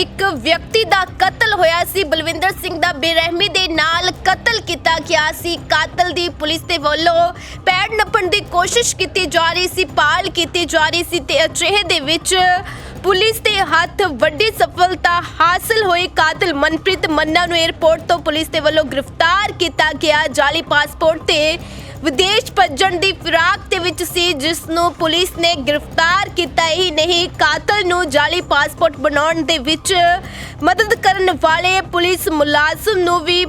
ਇੱਕ ਵਿਅਕਤੀ ਦਾ ਕਤਲ ਹੋਇਆ ਸੀ। ਬਲਵਿੰਦਰ ਸਿੰਘ ਦਾ ਬੇਰਹਿਮੀ ਦੇ ਨਾਲ ਕਤਲ ਕੀਤਾ ਗਿਆ ਸੀ। ਕਾਤਲ ਦੀ ਪੁਲਿਸ ਦੇ ਵੱਲੋਂ ਪੈੜ ਨੱਪਣ ਦੀ ਕੋਸ਼ਿਸ਼ ਕੀਤੀ ਜਾ ਰਹੀ ਸੀ ਪਾਲ ਕੀਤੀ ਜਾ ਰਹੀ ਸੀ ਤੇ ਅਜਿਹੇ ਦੇ ਵਿੱਚ ਪੁਲਿਸ ਦੇ ਹੱਥ ਵੱਡੀ ਸਫਲਤਾ ਹਾਸਲ ਹੋਈ। ਕਾਤਲ ਮਨਪ੍ਰੀਤ ਮੰਨਾ ਨੂੰ 에ਅਰਪੋਰਟ ਤੋਂ ਪੁਲਿਸ ਦੇ ਵੱਲੋਂ ਗ੍ਰਿਫਤਾਰ ਕੀਤਾ ਗਿਆ। ਜਾਲੀ ਪਾਸਪੋਰਟ ਤੇ ਵਿਦੇਸ਼ ਭੱਜਣ ਦੀ ਫਿਰਾਕ ਦੇ ਵਿੱਚ ਸੀ ਜਿਸ ਨੂੰ ਪੁਲਿਸ ਨੇ ਗ੍ਰਿਫਤਾਰ ਕੀਤਾ। ਹੀ ਨਹੀਂ, ਕਾਤਲ ਨੂੰ ਜਾਲੀ ਪਾਸਪੋਰਟ ਬਣਾਉਣ ਦੇ ਵਿੱਚ ਮਦਦ ਕਰਨ ਵਾਲੇ ਪੁਲਿਸ ਮੁਲਾਜ਼ਮ ਨੂੰ ਵੀ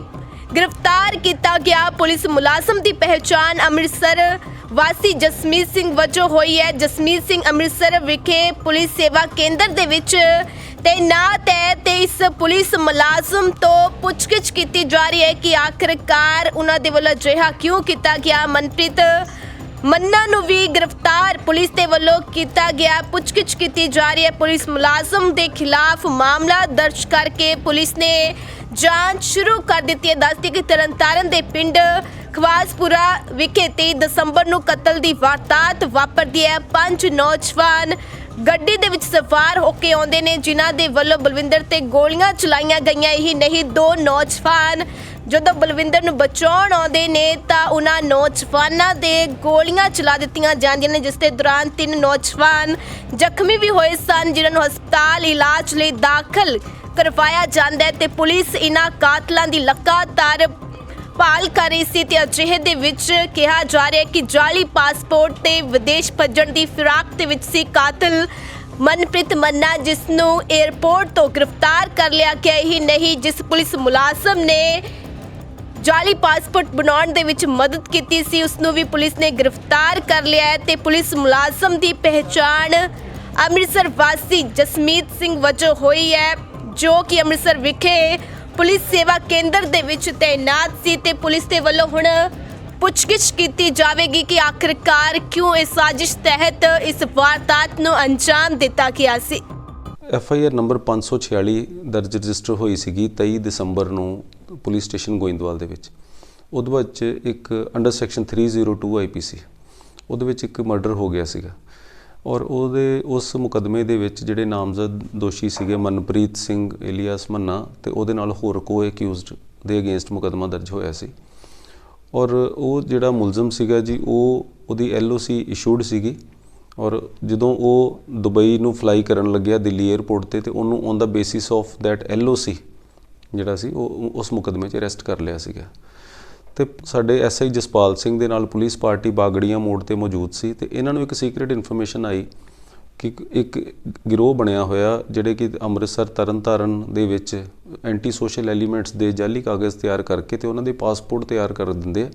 ਗ੍ਰਿਫਤਾਰ ਕੀਤਾ ਗਿਆ। ਪੁਲਿਸ ਮੁਲਾਜ਼ਮ ਦੀ ਪਹਿਚਾਣ ਅੰਮ੍ਰਿਤਸਰ ਵਾਸੀ ਜਸਮੀਤ ਸਿੰਘ ਵਜੋਂ ਹੋਈ ਹੈ। ਜਸਮੀਤ ਸਿੰਘ ਅੰਮ੍ਰਿਤਸਰ ਵਿਖੇ ਪੁਲਿਸ ਸੇਵਾ ਕੇਂਦਰ ਦੇ ਵਿੱਚ ਨਾ ਹੈ ਤੇ ਇਸ ਪੁਲਿਸ ਮੁਲਾਜ਼ਮ ਤੋਂ ਪੁੱਛਗਿੱਛ ਕੀਤੀ ਜਾ ਰਹੀ ਹੈ ਕਿ ਆਖਰਕਾਰ ਉਹਨਾਂ ਦੇ ਵੱਲੋਂ ਅਜਿਹਾ ਕਿਉਂ ਕੀਤਾ ਗਿਆ? ਮਨਪ੍ਰੀਤ ਮੰਨਾ ਨੂੰ ਵੀ ਗ੍ਰਿਫਤਾਰ ਪੁਲਿਸ ਦੇ ਵੱਲੋਂ ਕੀਤਾ ਗਿਆ, ਪੁੱਛਗਿੱਛ ਕੀਤੀ ਜਾ ਰਹੀ ਹੈ। ਪੁਲਿਸ ਮੁਲਾਜ਼ਮ ਦੇ ਖਿਲਾਫ ਮਾਮਲਾ ਦਰਜ ਕਰਕੇ ਪੁਲਿਸ ਨੇ ਜਾਂਚ ਸ਼ੁਰੂ ਕਰ ਦਿੱਤੀ ਹੈ। ਦੱਸਦੀ ਕਿ ਤਰਨਤਾਰਨ ਦੇ ਪਿੰਡ ਖਵਾਸਪੁਰਾ ਵਿਖੇ 23 ਦਸੰਬਰ ਨੂੰ ਕਤਲ ਦੀ ਵਾਰਦਾਤ ਵਾਪਰਦੀ ਹੈ। ਪੰਜ ਨੌਜਵਾਨ ਗੱਡੀ ਦੇ ਵਿੱਚ ਸਵਾਰ ਹੋ ਕੇ ਆਉਂਦੇ ਨੇ, ਜਿਨ੍ਹਾਂ ਦੇ ਵੱਲੋਂ ਬਲਵਿੰਦਰ ਤੇ ਗੋਲੀਆਂ ਚਲਾਈਆਂ ਗਈਆਂ। ਹੀ ਨਹੀਂ, ਦੋ ਨੌਜਵਾਨ ਜਦੋਂ ਬਲਵਿੰਦਰ ਨੂੰ ਬਚਾਉਣ ਆਉਂਦੇ ਨੇ, ਤਾਂ ਉਹਨਾਂ ਨੌਜਵਾਨਾਂ ਦੇ ਗੋਲੀਆਂ ਚਲਾ ਦਿੱਤੀਆਂ ਜਾਂਦੀਆਂ ਨੇ, ਜਿਸ ਦੇ ਦੌਰਾਨ ਤਿੰਨ ਨੌਜਵਾਨ ਜ਼ਖਮੀ ਵੀ ਹੋਏ ਸਨ, ਜਿਨ੍ਹਾਂ ਨੂੰ ਹਸਪਤਾਲ ਇਲਾਜ ਲਈ ਦਾਖਲ ਕਰਵਾਇਆ ਜਾਂਦਾ ਹੈ ਤੇ ਪੁਲਿਸ ਇਹਨਾਂ ਕਾਤਲਾਂ ਦੀ ਲਗਾਤਾਰ ਭਾਲ ਕਰ ਰਹੀ ਸੀ ਤੇ ਅਜਿਹੇ ਦੇ ਵਿੱਚ ਕਿਹਾ ਜਾ ਰਿਹਾ ਕਿ ਜਾਲੀ ਪਾਸਪੋਰਟ ਤੇ ਵਿਦੇਸ਼ ਭੱਜਣ ਦੀ ਫਿਰਾਕ ਦੇ ਵਿੱਚ ਸੀ ਕਾਤਲ ਮਨਪ੍ਰੀਤ ਮੰਨਾ, ਜਿਸ ਨੂੰ 에ਅਰਪੋਰਟ ਤੋਂ ਗ੍ਰਿਫਤਾਰ ਕਰ ਲਿਆ ਗਿਆ ਹੀ ਨਹੀਂ, ਜਿਸ ਪੁਲਿਸ ਮੁਲਾਜ਼ਮ ਨੇ ਜਾਲੀ ਪਾਸਪੋਰਟ ਬਣਾਉਣ ਦੇ ਵਿੱਚ ਮਦਦ ਕੀਤੀ ਸੀ, ਉਸ ਨੂੰ ਵੀ ਪੁਲਿਸ ਨੇ ਗ੍ਰਿਫਤਾਰ ਕਰ ਲਿਆ ਹੈ ਤੇ ਪੁਲਿਸ ਮੁਲਾਜ਼ਮ ਦੀ ਪਹਿਚਾਣ ਅੰਮ੍ਰਿਤਸਰ ਵਾਸੀ ਜਸਮੀਤ ਸਿੰਘ ਵਜੋਂ ਹੋਈ ਹੈ, ਜੋ ਕਿ ਅੰਮ੍ਰਿਤਸਰ ਵਿਖੇ ਪੁਲਿਸ ਸੇਵਾ ਕੇਂਦਰ ਦੇ ਵਿੱਚ ਤੈਨਾਤ ਸੀ ਤੇ ਪੁਲਿਸ ਦੇ ਵੱਲੋਂ ਹੁਣ ਪੁੱਛਗਿੱਛ ਕੀਤੀ ਜਾਵੇਗੀ ਕਿ ਆਖਰਕਾਰ ਕਿਉਂ ਇਸ ਸਾਜ਼ਿਸ਼ ਤਹਿਤ ਇਸ ਵਾਰਦਾਤ ਨੂੰ ਅੰਜਾਮ ਦਿੱਤਾ ਗਿਆ ਸੀ। ਐਫ ਆਈ ਆਰ ਨੰਬਰ 546 ਦਰਜ ਰਜਿਸਟਰ ਹੋਈ ਸੀਗੀ 23 ਦਸੰਬਰ ਨੂੰ ਪੁਲਿਸ ਸਟੇਸ਼ਨ ਗੋਇੰਦਵਾਲ ਦੇ ਵਿੱਚ। ਉਹਦੇ ਵਿੱਚ ਇੱਕ ਅੰਡਰ ਸੈਕਸ਼ਨ 302 ਆਈਪੀਸੀ ਉਹਦੇ ਵਿੱਚ ਇੱਕ ਮਰਡਰ ਹੋ ਗਿਆ ਸੀਗਾ। ਔਰ ਉਹਦੇ, ਉਸ ਮੁਕਦਮੇ ਦੇ ਵਿੱਚ ਜਿਹੜੇ ਨਾਮਜ਼ਦ ਦੋਸ਼ੀ ਸੀਗੇ ਮਨਪ੍ਰੀਤ ਸਿੰਘ ਏਲੀਅਸ ਮੰਨਾ ਤੇ ਉਹਦੇ ਨਾਲ ਹੋਰ ਕੋ ਅਕਿਊਜ਼ਡ ਦੇ ਅਗੇਂਸਟ ਮੁਕਦਮਾ ਦਰਜ ਹੋਇਆ ਸੀ। ਔਰ ਉਹ ਜਿਹੜਾ ਮੁਲਜ਼ਮ ਸੀਗਾ ਜੀ, ਉਹ ਉਹਦੀ ਐਲਓਸੀ ਇਸ਼ੂਡ ਸੀਗੀ ਔਰ ਜਦੋਂ ਉਹ ਦੁਬਈ ਨੂੰ ਫਲਾਈ ਕਰਨ ਲੱਗਿਆ ਦਿੱਲੀ 에ਅਰਪੋਰਟ ਤੇ ਤੇ ਉਹਨੂੰ on the basis of that LOC ਜਿਹੜਾ ਸੀ, ਉਹ ਉਸ ਮੁਕਦਮੇ 'ਚ ਅਰੈਸਟ ਕਰ ਲਿਆ ਸੀਗਾ। ਤੇ ਸਾਡੇ ਐਸਆਈ ਜਸਪਾਲ ਸਿੰਘ ਦੇ ਨਾਲ ਪੁਲਿਸ ਪਾਰਟੀ ਬਾਗੜੀਆਂ ਮੋੜ ਤੇ ਮੌਜੂਦ ਸੀ ਤੇ ਇਹਨਾਂ ਨੂੰ ਇੱਕ ਸੀਕ੍ਰੀਟ ਇਨਫੋਰਮੇਸ਼ਨ ਆਈ ਕਿ ਇੱਕ- ਗਿਰੋਹ ਬਣਿਆ ਹੋਇਆ ਜਿਹੜੇ ਕਿ ਅੰਮ੍ਰਿਤਸਰ ਤਰਨਤਾਰਨ ਦੇ ਵਿੱਚ ਐਂਟੀ ਸੋਸ਼ਲ ਐਲੀਮੈਂਟਸ ਦੇ ਜਾਲੀ ਕਾਗਜ਼ ਤਿਆਰ ਕਰਕੇ ਤੇ ਉਹਨਾਂ ਦੇ ਪਾਸਪੋਰਟ ਤਿਆਰ ਕਰ ਦਿੰਦੇ ਆ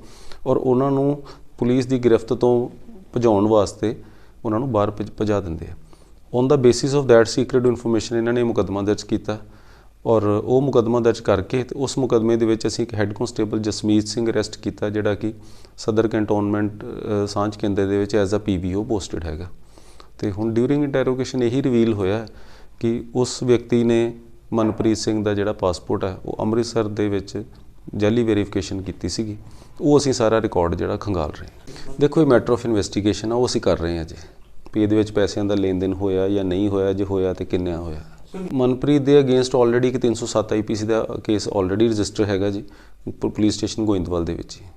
ਔਰ ਉਹਨਾਂ ਨੂੰ ਪੁਲਿਸ ਦੀ ਗ੍ਰਿਫਤ ਤੋਂ ਭਜਾਉਣ ਵਾਸਤੇ ਉਹਨਾਂ ਨੂੰ ਬਾਹਰ ਭਜ- ਭਜਾ ਦਿੰਦੇ ਆ। On the basis of that secret information ਇਹਨਾਂ ਨੇ ਮੁਕੱਦਮਾ ਦਰਜ ਕੀਤਾ। ਔਰ ਉਹ ਮੁਕੱਦਮਾ ਦਰਜ ਕਰਕੇ ਤੇ ਉਸ ਮੁਕੱਦਮੇ ਦੇ ਵਿੱਚ ਅਸੀਂ ਇੱਕ head constable Jasmeet Singh arrest ਕੀਤਾ, ਜਿਹੜਾ ਕਿ ਸਦਰ ਕੈਂਟੋਨਮੈਂਟ ਸਾਂਝ ਕੇਂਦਰ ਦੇ ਵਿੱਚ ਐਜ਼ ਅ ਪੀਬੀਓ ਪੋਸਟਡ ਹੈਗਾ। ਤੇ ਹੁਣ ਡਿਊਰਿੰਗ ਇੰਟਰੋਗੇਸ਼ਨ ਇਹੀ ਰਿਵੀਲ ਹੋਇਆ ਕਿ ਉਸ ਵਿਅਕਤੀ ਨੇ ਮਨਪ੍ਰੀਤ ਸਿੰਘ ਦਾ ਜਿਹੜਾ ਪਾਸਪੋਰਟ ਹੈ ਉਹ ਅੰਮ੍ਰਿਤਸਰ ਦੇ ਵਿੱਚ ਜੈਲੀ ਵੈਰੀਫਿਕੇਸ਼ਨ ਕੀਤੀ ਸੀਗੀ। ਉਹ ਅਸੀਂ ਸਾਰਾ ਰਿਕਾਰਡ ਜਿਹੜਾ ਖੰਗਾਲ ਰਹੇ ਦੇਖੋ, ਇਹ ਮੈਟਰ ਆਫ ਇਨਵੈਸਟੀਗੇਸ਼ਨ ਆ, ਉਹ ਅਸੀਂ ਕਰ ਰਹੇ ਹਾਂ ਜੀ। ਵੀ ਇਹਦੇ ਵਿੱਚ ਪੈਸਿਆਂ ਦਾ ਲੈਣ ਦੇਣ ਹੋਇਆ ਜਾਂ ਨਹੀਂ ਹੋਇਆ, ਜੇ ਹੋਇਆ ਤੇ ਕਿੰਨਿਆ ਹੋਇਆ। ਮਨਪ੍ਰੀਤ ਦੇ ਅਗੇਂਸਟ ਆਲਰੇਡੀ ਇੱਕ 307 ਆਈਪੀਸੀ ਦਾ ਕੇਸ ਆਲਰੇਡੀ ਰਜਿਸਟਰ ਹੈਗਾ ਜੀ ਪੁਲਿਸ ਸਟੇਸ਼ਨ ਗੋਇੰਦਵਾਲ ਦੇ ਵਿੱਚ ਹੀ।